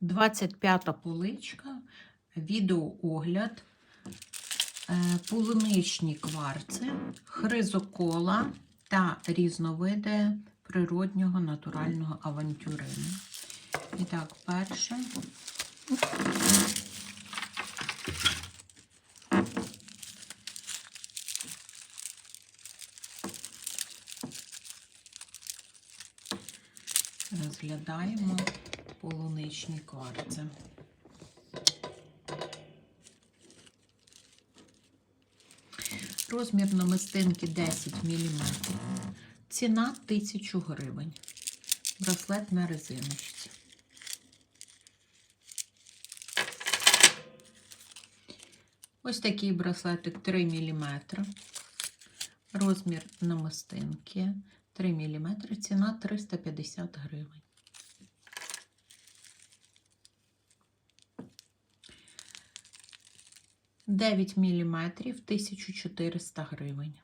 25 поличка, відеоогляд, е, полуничні кварци, хризокола та різновиди природнього натурального авантюрину. І так, перше. Розглядаємо полуничні кварци. Розмір намистинки 10 мм. Ціна 1000 гривень. Браслет на резиночці. Ось такий браслетик 3 мм. Розмір намистинки 3 мм. Ціна 350 гривень. Дев'ять міліметрів 1400 гривень.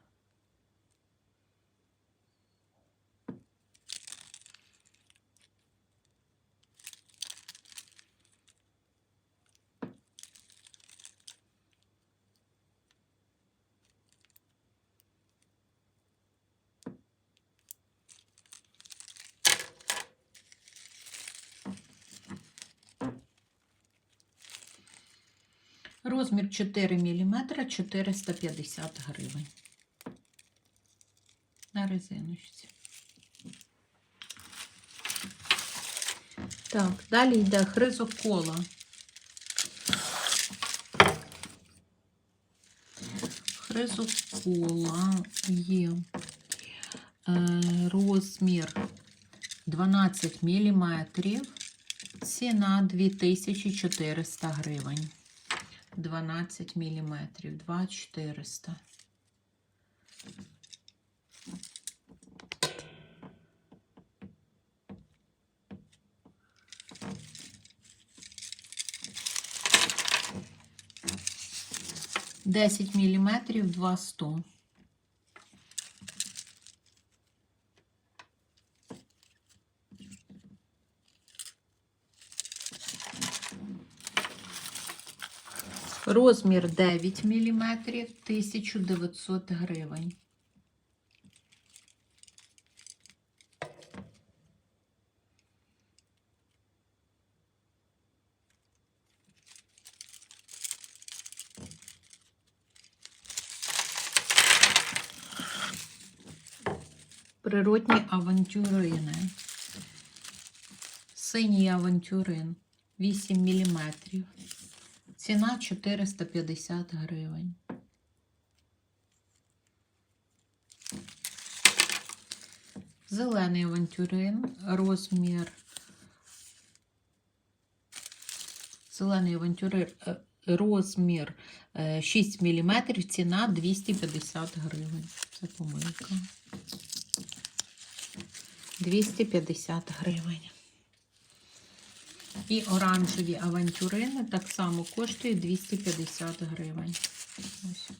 Розмір 4 мм 450 гривень. На резиночці. Так, далі йде хризокола. Хризокола є е, розмір 12 мм, ціна 2400 гривень. 12 мм, 2400. Десять міліметрів, два сто. Розмір 9 мм, 1900 гривень. Природні авантюрини. Синій авантюрин 8 мм. Ціна 450 гривень. Зелений авантюрин, розмір. Зелений авантюрин, е, розмір е, 6 мм, ціна 250 гривень. Це помилка. 250 гривень. І оранжеві авантюрини так само коштує 250 гривень. Ось.